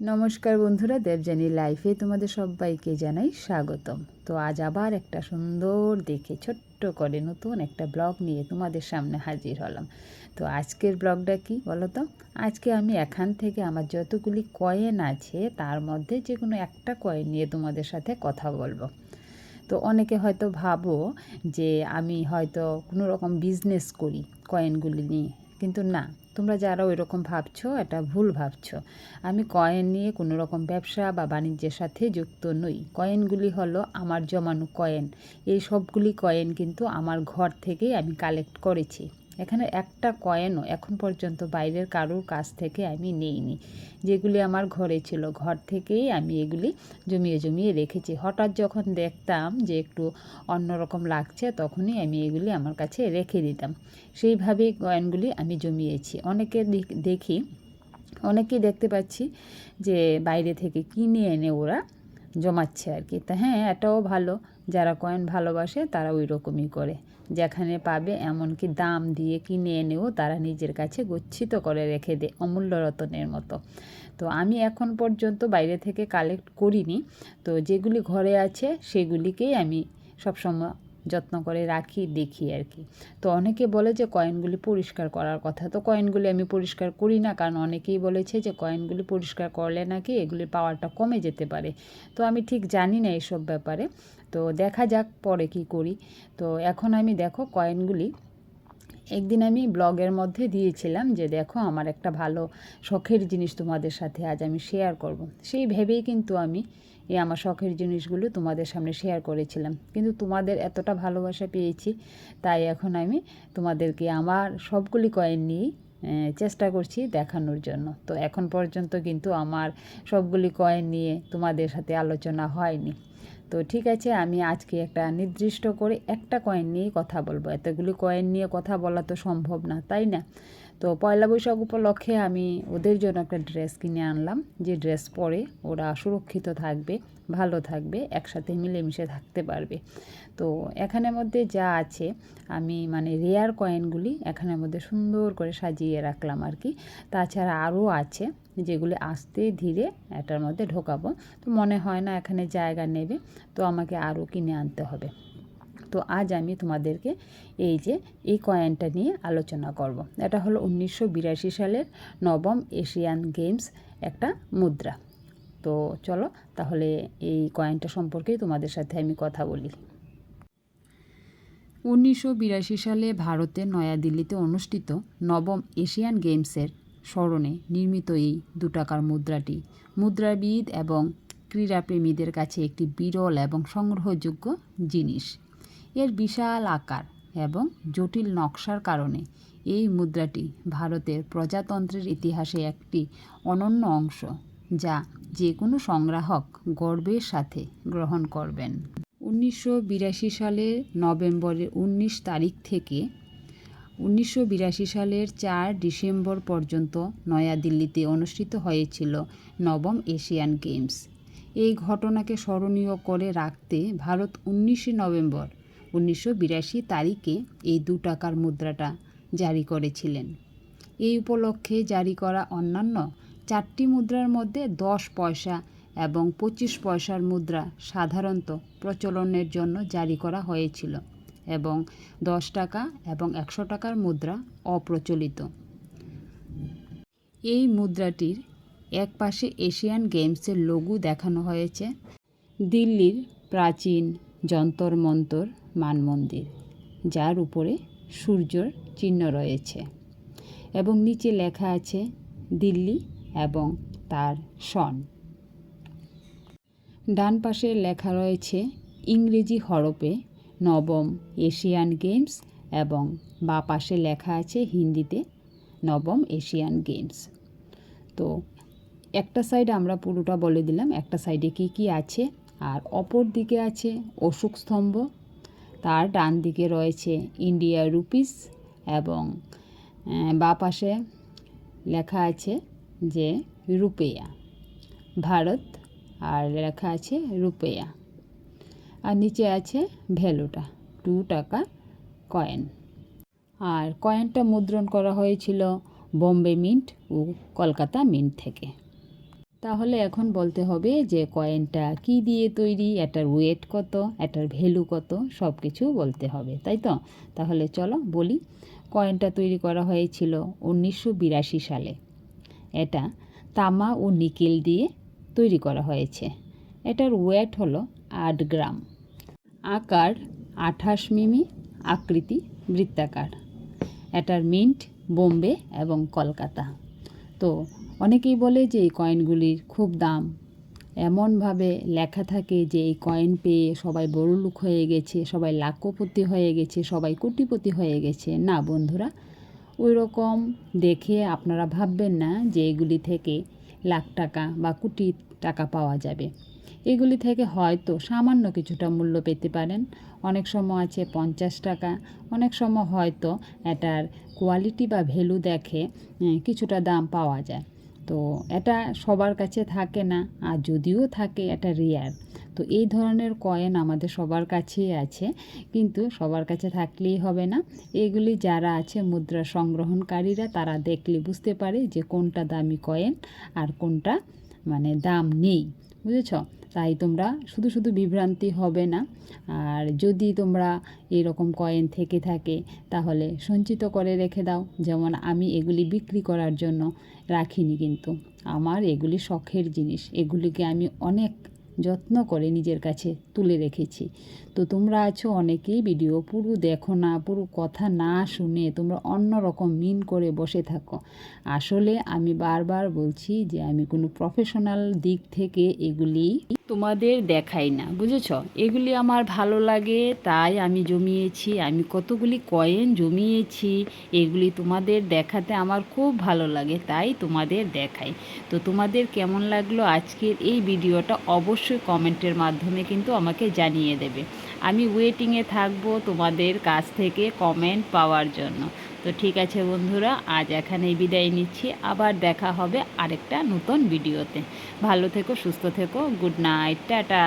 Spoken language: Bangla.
নমস্কার বন্ধুরা, দেবযানী লাইফে তোমাদের সবাইকে জানাই স্বাগতম। তো আজ আবার একটা সুন্দর দেখে, ছোট্ট করে নতুন একটা ব্লগ নিয়ে তোমাদের সামনে হাজির হলাম। তো আজকের ব্লগটা কি বলো তো আজকে আমি এখান থেকে আমার যতগুলি কয়েন আছে, তার মধ্যে যে কোনো একটা কয়েন নিয়ে তোমাদের সাথে কথা বলব। তো অনেকে হয়তো ভাবো যে আমি হয়তো কোনো রকম বিজনেস করি, কয়েনগুলি নিয়ে। কিন্তু না, তোমরা যারা ওই রকম ভাবছ, এটা ভুল ভাবছ। আমি কয়েন নিয়ে কোনো রকম ব্যবসা বা বাণিজ্যের সাথে যুক্ত নই। কয়েনগুলি হলো আমার জমানো কয়েন এই সবগুলি কয়েন কিন্তু আমার ঘর থেকেই আমি কালেক্ট করেছি। এখানে একটা কয়েনও এখন পর্যন্ত বাইরের কারোর কাছ থেকে আমি নেইনি। যেগুলি আমার ঘরে ছিল, ঘর থেকেই আমি এগুলি জমিয়ে জমিয়ে রেখেছি। হঠাৎ যখন দেখতাম যে একটু অন্যরকম লাগছে, তখনই আমি এগুলি আমার কাছে রেখে দিতাম। সেইভাবেই কয়েনগুলি আমি জমিয়েছি। অনেকে দেখি, অনেকেই দেখতে পাচ্ছি যে বাইরে থেকে কিনে এনে ওরা জমাচ্ছে আর কি। তা হ্যাঁ এটাও ভালো। যারা কয়েন ভালোবাসে, তারা ওই রকমই করে। যেখানে পাবে এমনকি দাম দিয়ে কিনে এনেও তারা নিজের কাছে গচ্ছিত করে রেখে দেয়, অমূল্য রতনের মতো। তো আমি এখন পর্যন্ত বাইরে থেকে কালেক্ট করিনি। তো যেগুলি ঘরে আছে, সেগুলিকেই আমি সবসময় যত্ন করে রাখি, দেখি আর কি। তো অনেকে বলে যে কয়েনগুলি পরিষ্কার করার কথা। তো কয়েনগুলি আমি পরিষ্কার করি না, কারণ অনেকেই বলেছে যে কয়েনগুলি পরিষ্কার করলে নাকি এগুলির পাওয়ারটা কমে যেতে পারে। তো আমি ঠিক জানি না এসব ব্যাপারে। তো দেখা যাক পরে কি করি। তো এখন আমি দেখো কয়েনগুলি, একদিন আমি ব্লগের মধ্যে দিয়েছিলাম যে দেখো আমার একটা ভালো শখের জিনিস তোমাদের সাথে আজ আমি শেয়ার করব। সেই ভেবেই কিন্তু আমি এই আমার শখের জিনিসগুলো তোমাদের সামনে শেয়ার করেছিলাম। কিন্তু তোমাদের এতটা ভালোবাসা পেয়েছি, তাই এখন আমি তোমাদেরকে আমার সবগুলি কয়েন নিয়েই চেষ্টা করছি দেখানোর জন্য। তো এখন পর্যন্ত কিন্তু আমার সবগুলি কয়েন নিয়ে তোমাদের সাথে আলোচনা হয়নি। তো ঠিক আছে, আমি আজকে একটা নির্দিষ্ট করে একটা কয়েন নিয়েই কথা বলব। এতগুলি কয়েন নিয়ে কথা বলা তো সম্ভব না, তাই না? তো পয়লা বৈশাখ উপলক্ষে আমি ওদের জন্য একটা ড্রেস কিনে আনলাম। যে ড্রেস পরে ওরা সুরক্ষিত থাকবে, ভালো থাকবে, একসাথে মিলেমিশে থাকতে পারবে। তো এখানের মধ্যে যা আছে, আমি মানে রেয়ার কয়েনগুলি এখানের মধ্যে সুন্দর করে সাজিয়ে রাখলাম আর কি। তাছাড়া আরও আছে যেগুলি আস্তে ধীরে এটার মধ্যে ঢোকাবো। তো মনে হয় না এখানে জায়গা নেবে, তো আমাকে আরও কিনে আনতে হবে। তো আজ আমি তোমাদেরকে এই যে, এই কয়েনটা নিয়ে আলোচনা করব। এটা হলো উনিশশো বিরাশি সালের নবম এশিয়ান গেমস একটা মুদ্রা। তো চলো তাহলে এই কয়েনটা সম্পর্কেই তোমাদের সাথে আমি কথা বলি। উনিশশো বিরাশি সালে ভারতের নয়াদিল্লিতে অনুষ্ঠিত নবম এশিয়ান গেমসের স্মরণে নির্মিত এই দু টাকার মুদ্রাটি, মুদ্রাবিদ এবং ক্রীড়াপ্রেমীদের কাছে একটি বিরল এবং সংগ্রহযোগ্য জিনিস। এর বিশাল আকার এবং জটিল নকশার কারণে এই মুদ্রাটি ভারতের প্রজাতন্ত্রের ইতিহাসে একটি অনন্য অংশ যা যে কোনো সংগ্রাহক গর্বের সাথে গ্রহণ করবেন। উনিশশো বিরাশি সালের নভেম্বরের উনিশ তারিখ থেকে উনিশশো বিরাশি সালের চার ডিসেম্বর পর্যন্ত নয়াদিল্লিতে অনুষ্ঠিত হয়েছিল নবম এশিয়ান গেমস। এই ঘটনাকে স্মরণীয় করে রাখতে ভারত উনিশে নভেম্বর উনিশশো বিরাশি তারিখে এই দু টাকার মুদ্রাটা জারি করেছিলেন। এই উপলক্ষে জারি করা অন্যান্য চারটি মুদ্রার মধ্যে দশ পয়সা এবং পঁচিশ পয়সার মুদ্রা সাধারণত প্রচলনের জন্য জারি করা হয়েছিল এবং দশ টাকা এবং একশো টাকার মুদ্রা অপ্রচলিত। এই মুদ্রাটির এক পাশে এশিয়ান গেমসের লঘু দেখানো হয়েছে। দিল্লির প্রাচীন যন্তর মন্তর মান মন্দির, যার উপরে সূর্যর চিহ্ন রয়েছে এবং নিচে লেখা আছে দিল্লি এবং তার সন। ডান পাশে লেখা রয়েছে ইংরেজি হরপে নবম এশিয়ান গেমস এবং বা পাশে লেখা আছে হিন্দিতে নবম এশিয়ান গেমস। তো একটা সাইড আমরা পুরোটা বলে দিলাম, একটা সাইডে কি কি আছে? আর অপর দিকে আছে অশোক স্তম্ভ। তার ডান দিকে রয়েছে ইন্ডিয়া রুপিস এবং বা পাশে লেখা আছে যে রুপেয়া, ভারত, আর লেখা আছে রুপেয়া। আর নিচে আছে ভ্যালুটা টু টাকা কয়েন আর কয়েনটা মুদ্রণ করা হয়েছিল বোম্বে মিন্ট ও কলকাতা মিন্ট থেকে। তাহলে এখন বলতে হবে যে কয়েনটা কি দিয়ে তৈরি, এটার ওয়েট কত, এটার ভ্যালু কত সব কিছু বলতে হবে, তাই তো? তাহলে চলো বলি, কয়েনটা তৈরি করা হয়েছিল উনিশশো বিরাশি সালে। এটা তামা ও নিকেল দিয়ে তৈরি করা হয়েছে। এটার ওয়েট হলো আট গ্রাম। আকার আঠাশ মিমি, আকৃতি বৃত্তাকার। এটার মিন্ট বোম্বে এবং কলকাতা। তো অনেকেই বলে যে এই কয়েনগুলির খুব দাম। এমনভাবে লেখা থাকে যে এই কয়েন পেয়ে সবাই বড়লোক হয়ে গেছে, সবাই লাখপতি হয়ে গেছে, সবাই কোটিপতি হয়ে গেছে। না বন্ধুরা ওই রকম দেখে আপনারা ভাববেন না যে এগুলি থেকে লাখ টাকা বা কোটি টাকা পাওয়া যাবে। এগুলি থেকে হয়তো সামান্য কিছুটা মূল্য পেতে পারেন। অনেক সময় আছে পঞ্চাশ টাকা, অনেক সময় হয়তো এটার কোয়ালিটি বা ভ্যালু দেখে কিছুটা দাম পাওয়া যায়। তো এটা সবার কাছে থাকে না, আর যদিও থাকে এটা রেয়ার তো এই ধরনের কয়েন আমাদের সবার কাছেই আছে, কিন্তু সবার কাছে থাকলেই হবে না। এগুলি যারা আছে মুদ্রা সংগ্রহণকারীরা, তারা দেখলে বুঝতে পারে যে কোনটা দামি কয়েন আর কোনটা মানে দাম নেই। বুঝেছ? তাই তোমরা শুধু শুধু বিভ্রান্তি হবে না। আর যদি তোমরা এরকম কয়েন থেকে থাকে, তাহলে সঞ্চিত করে রেখে দাও। যেমন আমি এগুলি বিক্রি করার জন্য রাখিনি কিন্তু। আমার এগুলি শখের জিনিস। এগুলিকে আমি অনেক যত্ন করে নিজের কাছে তুলে রেখেছি। তো তোমরা আছো অনেকেই ভিডিও, পুরো দেখো না, পুরো কথা না শুনে তোমরা অন্য রকম মিন করে বসে থাকো। আসলে আমি বারবার বলছি যে আমি কোনো প্রফেশনাল দিক থেকে এগুলি তোমাদের দেখাই না, বুঝেছ? এগুলি আমার ভালো লাগে, তাই আমি জমিয়েছি, আমি কতগুলি কয়েন জমিয়েছি, এগুলি তোমাদের দেখাতে আমার খুব ভালো লাগে, তাই তোমাদের দেখাই। তো তোমাদের কেমন লাগল আজকের এই ভিডিওটা অবশ্যই কমেন্টের মাধ্যমে কিন্তু আমাকে জানিয়ে দেবে। আমি ওয়েটিংয়ে থাকব তোমাদের কাছ থেকে কমেন্ট পাওয়ার জন্য। তো ঠিক আছে বন্ধুরা, আজ এখানেই বিদায় নিচ্ছি। আবার দেখা হবে আরেকটা নতুন ভিডিওতে। ভালো থেকো, সুস্থ থেকো, গুড নাইট, টাটা।